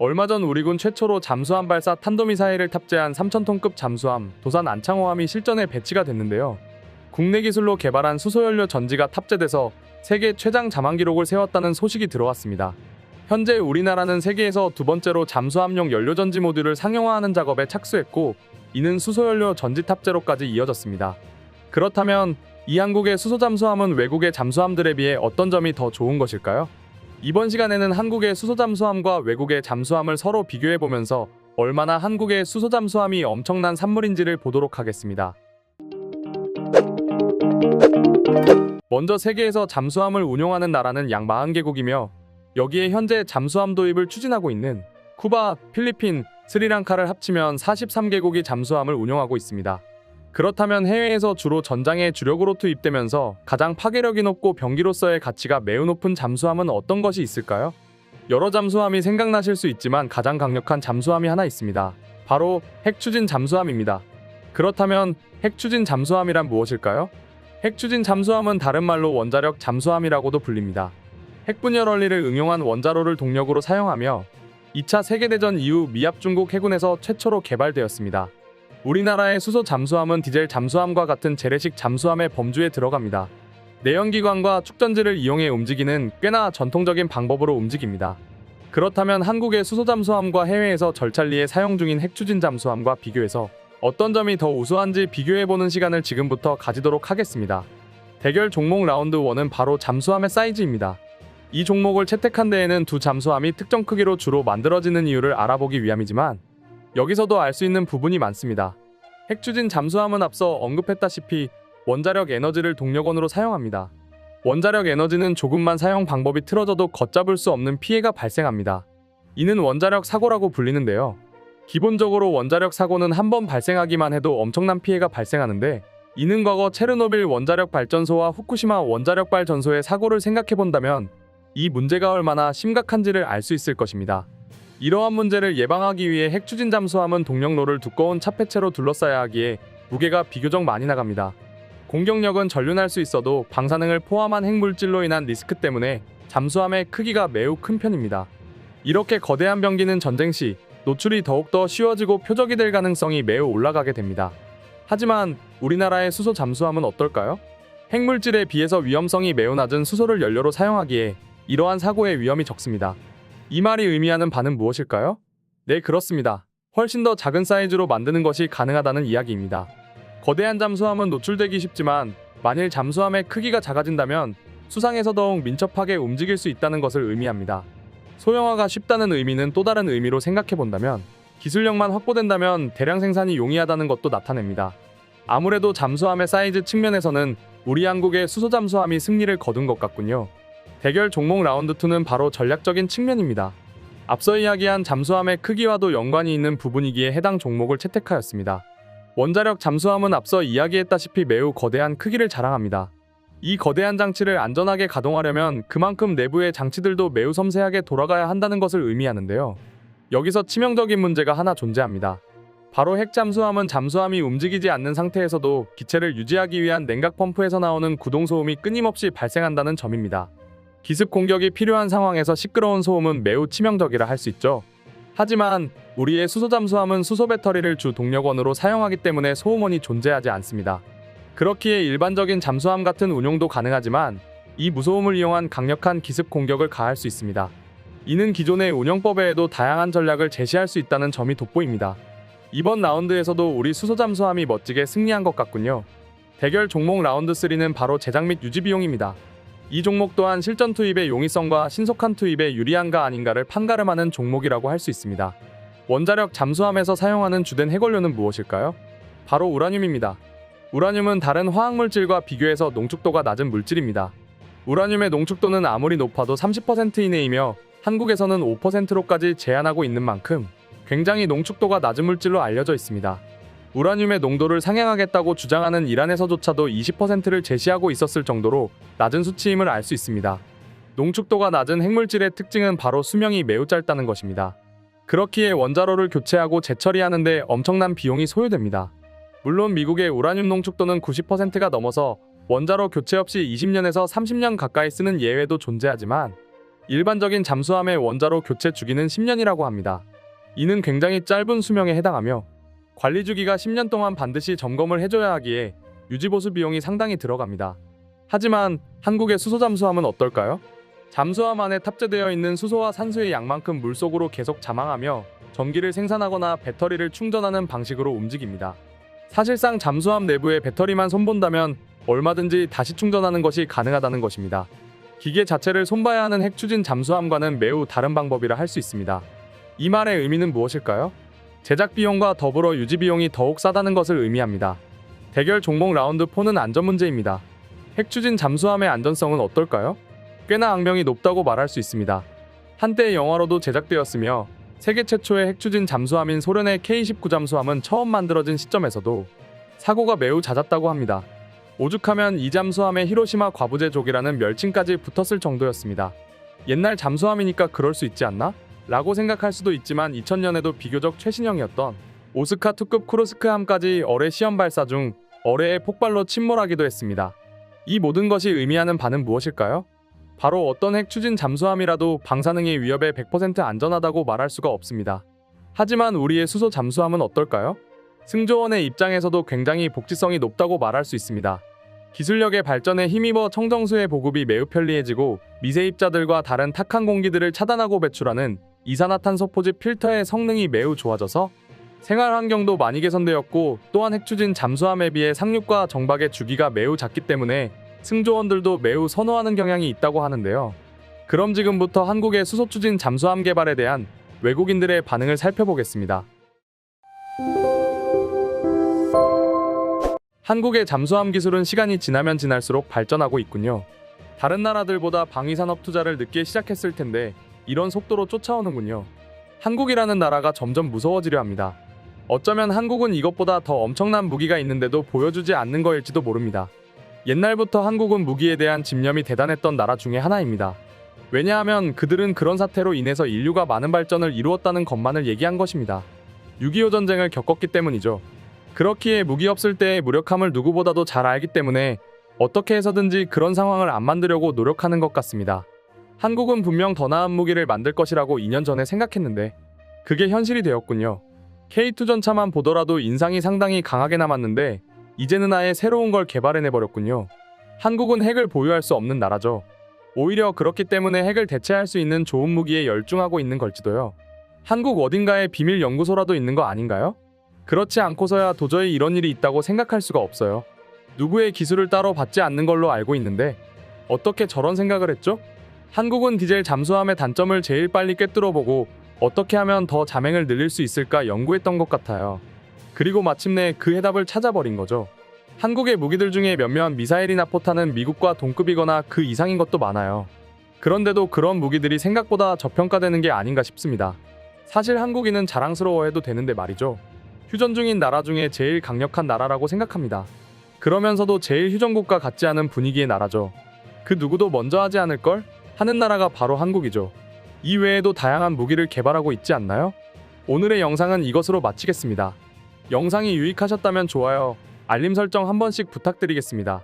얼마 전 우리군 최초로 잠수함 발사 탄도미사일을 탑재한 3,000톤급 잠수함 도산 안창호함이 실전에 배치가 됐는데요. 국내 기술로 개발한 수소연료 전지가 탑재돼서 세계 최장 잠항 기록을 세웠다는 소식이 들어왔습니다. 현재 우리나라는 세계에서 두 번째로 잠수함용 연료 전지 모듈을 상용화하는 작업에 착수했고 이는 수소연료 전지 탑재로까지 이어졌습니다. 그렇다면 이 한국의 수소 잠수함은 외국의 잠수함들에 비해 어떤 점이 더 좋은 것일까요? 이번 시간에는 한국의 수소 잠수함과 외국의 잠수함을 서로 비교해 보면서 얼마나 한국의 수소 잠수함이 엄청난 산물인지를 보도록 하겠습니다. 먼저 세계에서 잠수함을 운용하는 나라는 약 40개국이며 여기에 현재 잠수함 도입을 추진하고 있는 쿠바, 필리핀, 스리랑카를 합치면 43개국이 잠수함을 운용하고 있습니다. 그렇다면 해외에서 주로 전장에 주력으로 투입되면서 가장 파괴력이 높고 병기로서의 가치가 매우 높은 잠수함은 어떤 것이 있을까요? 여러 잠수함이 생각나실 수 있지만 가장 강력한 잠수함이 하나 있습니다. 바로 핵추진 잠수함입니다. 그렇다면 핵추진 잠수함이란 무엇일까요? 핵추진 잠수함은 다른 말로 원자력 잠수함이라고도 불립니다. 핵분열 원리를 응용한 원자로를 동력으로 사용하며 2차 세계대전 이후 미합 중국 해군에서 최초로 개발되었습니다. 우리나라의 수소 잠수함은 디젤 잠수함과 같은 재래식 잠수함의 범주에 들어갑니다. 내연기관과 축전지를 이용해 움직이는 꽤나 전통적인 방법으로 움직입니다. 그렇다면 한국의 수소 잠수함과 해외에서 절찰리에 사용 중인 핵추진 잠수함과 비교해서 어떤 점이 더 우수한지 비교해보는 시간을 지금부터 가지도록 하겠습니다. 대결 종목 라운드 1은 바로 잠수함의 사이즈입니다. 이 종목을 채택한 데에는 두 잠수함이 특정 크기로 주로 만들어지는 이유를 알아보기 위함이지만 여기서도 알 수 있는 부분이 많습니다. 핵추진 잠수함은 앞서 언급했다시피 원자력 에너지를 동력원으로 사용합니다. 원자력 에너지는 조금만 사용 방법이 틀어져도 걷잡을 수 없는 피해가 발생합니다. 이는 원자력 사고라고 불리는데요. 기본적으로 원자력 사고는 한 번 발생하기만 해도 엄청난 피해가 발생하는데 이는 과거 체르노빌 원자력 발전소와 후쿠시마 원자력 발전소의 사고를 생각해 본다면 이 문제가 얼마나 심각한지를 알 수 있을 것입니다. 이러한 문제를 예방하기 위해 핵추진 잠수함은 동력로를 두꺼운 차폐체로 둘러싸야 하기에 무게가 비교적 많이 나갑니다. 공격력은 전륜할 수 있어도 방사능을 포함한 핵물질로 인한 리스크 때문에 잠수함의 크기가 매우 큰 편입니다. 이렇게 거대한 병기는 전쟁 시 노출이 더욱더 쉬워지고 표적이 될 가능성이 매우 올라가게 됩니다. 하지만 우리나라의 수소 잠수함은 어떨까요? 핵물질에 비해서 위험성이 매우 낮은 수소를 연료로 사용하기에 이러한 사고의 위험이 적습니다. 이 말이 의미하는 바는 무엇일까요? 네, 그렇습니다. 훨씬 더 작은 사이즈로 만드는 것이 가능하다는 이야기입니다. 거대한 잠수함은 노출되기 쉽지만 만일 잠수함의 크기가 작아진다면 수상에서 더욱 민첩하게 움직일 수 있다는 것을 의미합니다. 소형화가 쉽다는 의미는 또 다른 의미로 생각해 본다면 기술력만 확보된다면 대량 생산이 용이하다는 것도 나타냅니다. 아무래도 잠수함의 사이즈 측면에서는 우리 한국의 수소 잠수함이 승리를 거둔 것 같군요. 대결 종목 라운드 2는 바로 전략적인 측면입니다. 앞서 이야기한 잠수함의 크기와도 연관이 있는 부분이기에 해당 종목을 채택하였습니다. 원자력 잠수함은 앞서 이야기했다시피 매우 거대한 크기를 자랑합니다. 이 거대한 장치를 안전하게 가동하려면 그만큼 내부의 장치들도 매우 섬세하게 돌아가야 한다는 것을 의미하는데요. 여기서 치명적인 문제가 하나 존재합니다. 바로 핵 잠수함은 잠수함이 움직이지 않는 상태에서도 기체를 유지하기 위한 냉각 펌프에서 나오는 구동 소음이 끊임없이 발생한다는 점입니다. 기습 공격이 필요한 상황에서 시끄러운 소음은 매우 치명적이라 할 수 있죠. 하지만 우리의 수소 잠수함은 수소 배터리를 주 동력원으로 사용하기 때문에 소음원이 존재하지 않습니다. 그렇기에 일반적인 잠수함 같은 운용도 가능하지만 이 무소음을 이용한 강력한 기습 공격을 가할 수 있습니다. 이는 기존의 운영법에도 다양한 전략을 제시할 수 있다는 점이 돋보입니다. 이번 라운드에서도 우리 수소 잠수함이 멋지게 승리한 것 같군요. 대결 종목 라운드 3는 바로 제작 및 유지 비용입니다. 이 종목 또한 실전 투입의 용이성과 신속한 투입에 유리한가 아닌가를 판가름하는 종목이라고 할 수 있습니다. 원자력 잠수함에서 사용하는 주된 핵원료는 무엇일까요? 바로 우라늄입니다. 우라늄은 다른 화학물질과 비교해서 농축도가 낮은 물질입니다. 우라늄의 농축도는 아무리 높아도 30% 이내이며 한국에서는 5%로까지 제한하고 있는 만큼 굉장히 농축도가 낮은 물질로 알려져 있습니다. 우라늄의 농도를 상향하겠다고 주장하는 이란에서조차도 20%를 제시하고 있었을 정도로 낮은 수치임을 알 수 있습니다. 농축도가 낮은 핵물질의 특징은 바로 수명이 매우 짧다는 것입니다. 그렇기에 원자로를 교체하고 재처리하는데 엄청난 비용이 소요됩니다. 물론 미국의 우라늄 농축도는 90%가 넘어서 원자로 교체 없이 20년에서 30년 가까이 쓰는 예외도 존재하지만 일반적인 잠수함의 원자로 교체 주기는 10년이라고 합니다. 이는 굉장히 짧은 수명에 해당하며 관리 주기가 10년 동안 반드시 점검을 해줘야 하기에 유지보수 비용이 상당히 들어갑니다. 하지만 한국의 수소 잠수함은 어떨까요? 잠수함 안에 탑재되어 있는 수소와 산소의 양만큼 물속으로 계속 자망하며 전기를 생산하거나 배터리를 충전하는 방식으로 움직입니다. 사실상 잠수함 내부에 배터리만 손본다면 얼마든지 다시 충전하는 것이 가능하다는 것입니다. 기계 자체를 손봐야 하는 핵추진 잠수함과는 매우 다른 방법이라 할 수 있습니다. 이 말의 의미는 무엇일까요? 제작 비용과 더불어 유지 비용이 더욱 싸다는 것을 의미합니다. 대결 종목 라운드 4는 안전 문제입니다. 핵추진 잠수함의 안전성은 어떨까요? 꽤나 악명이 높다고 말할 수 있습니다. 한때 영화로도 제작되었으며 세계 최초의 핵추진 잠수함인 소련의 K-19 잠수함은 처음 만들어진 시점에서도 사고가 매우 잦았다고 합니다. 오죽하면 이 잠수함에 히로시마 과부제족이라는 멸칭까지 붙었을 정도였습니다. 옛날 잠수함이니까 그럴 수 있지 않나? 라고 생각할 수도 있지만 2000년에도 비교적 최신형이었던 오스카 투급 쿠로스크함까지 어뢰 시험 발사 중 어뢰의 폭발로 침몰하기도 했습니다. 이 모든 것이 의미하는 바는 무엇일까요? 바로 어떤 핵 추진 잠수함이라도 방사능의 위협에 100% 안전하다고 말할 수가 없습니다. 하지만 우리의 수소 잠수함은 어떨까요? 승조원의 입장에서도 굉장히 복지성이 높다고 말할 수 있습니다. 기술력의 발전에 힘입어 청정수의 보급이 매우 편리해지고 미세입자들과 다른 탁한 공기들을 차단하고 배출하는 이산화탄소 포집 필터의 성능이 매우 좋아져서 생활 환경도 많이 개선되었고 또한 핵추진 잠수함에 비해 상륙과 정박의 주기가 매우 작기 때문에 승조원들도 매우 선호하는 경향이 있다고 하는데요. 그럼 지금부터 한국의 수소 추진 잠수함 개발에 대한 외국인들의 반응을 살펴보겠습니다. 한국의 잠수함 기술은 시간이 지나면 지날수록 발전하고 있군요. 다른 나라들보다 방위산업 투자를 늦게 시작했을 텐데 이런 속도로 쫓아오는군요. 한국이라는 나라가 점점 무서워지려 합니다. 어쩌면 한국은 이것보다 더 엄청난 무기가 있는데도 보여주지 않는 거일지도 모릅니다. 옛날부터 한국은 무기에 대한 집념이 대단했던 나라 중에 하나입니다. 왜냐하면 그들은 그런 사태로 인해서 인류가 많은 발전을 이루었다는 것만을 얘기한 것입니다. 6.25 전쟁을 겪었기 때문이죠. 그렇기에 무기 없을 때의 무력함을 누구보다도 잘 알기 때문에 어떻게 해서든지 그런 상황을 안 만들려고 노력하는 것 같습니다. 한국은 분명 더 나은 무기를 만들 것이라고 2년 전에 생각했는데 그게 현실이 되었군요. K2 전차만 보더라도 인상이 상당히 강하게 남았는데 이제는 아예 새로운 걸 개발해내 버렸군요. 한국은 핵을 보유할 수 없는 나라죠. 오히려 그렇기 때문에 핵을 대체할 수 있는 좋은 무기에 열중하고 있는 걸지도요. 한국 어딘가에 비밀 연구소라도 있는 거 아닌가요? 그렇지 않고서야 도저히 이런 일이 있다고 생각할 수가 없어요. 누구의 기술을 따로 받지 않는 걸로 알고 있는데 어떻게 저런 생각을 했죠? 한국은 디젤 잠수함의 단점을 제일 빨리 꿰뚫어 보고 어떻게 하면 더 자맹을 늘릴 수 있을까 연구했던 것 같아요. 그리고 마침내 그 해답을 찾아버린 거죠. 한국의 무기들 중에 몇몇 미사일이나 포탄은 미국과 동급이거나 그 이상인 것도 많아요. 그런데도 그런 무기들이 생각보다 저평가되는 게 아닌가 싶습니다. 사실 한국인은 자랑스러워해도 되는데 말이죠. 휴전 중인 나라 중에 제일 강력한 나라라고 생각합니다. 그러면서도 제일 휴전국과 같지 않은 분위기의 나라죠. 그 누구도 먼저 하지 않을 걸? 하는 나라가 바로 한국이죠. 이 외에도 다양한 무기를 개발하고 있지 않나요? 오늘의 영상은 이것으로 마치겠습니다. 영상이 유익하셨다면 좋아요, 알림 설정 한 번씩 부탁드리겠습니다.